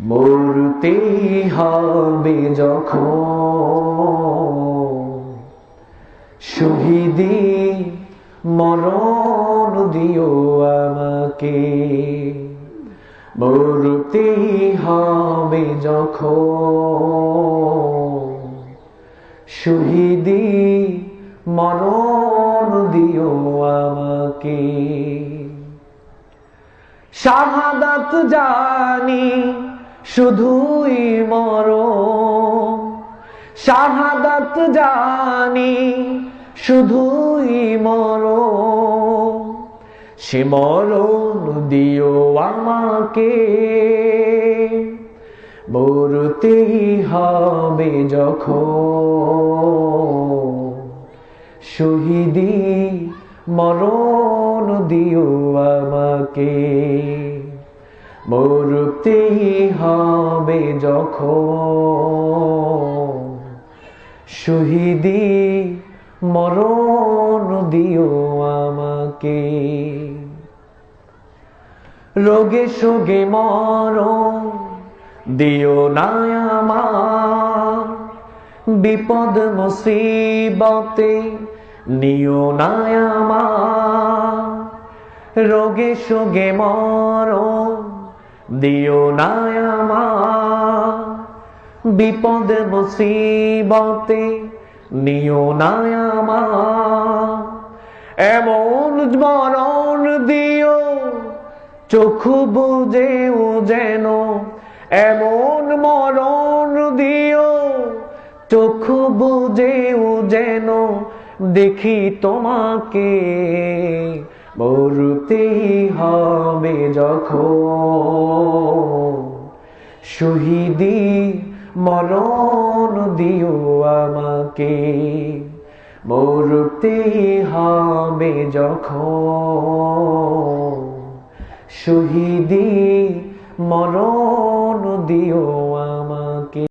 মরতে হবে যখন। শহীদি মরণ দিও আমাকে। মরতে হবে যখন। শহীদি মরণ দিও আমাকে। শাহাদাত জানি শুধুই মর শাহাদাত জানি, শুধুই মর সে মরণ দিও আমাকে, মরতেই হবে যখন। শহীদি মরণ দিও আমাকে, মরতেই হবে যখন শহীদি মরণ দিও আমাকে। রোগে সোগে মরণ দিও না বিপদ মুসিবতে নিও না রোগে সোগে মরণ দিও না বিপদ মুসিবতে নিও নায়ামা এমন মরণ দিও, চোখ বুঝেও যেন। এমন মরণ দিও, চোখ বুঝেও যেন। দেখি তোমাকে মরতেই হবে যখন। শহীদি মরণ দিও আমাকে। মরুতে হবে যখন। শহীদি মরণ দিও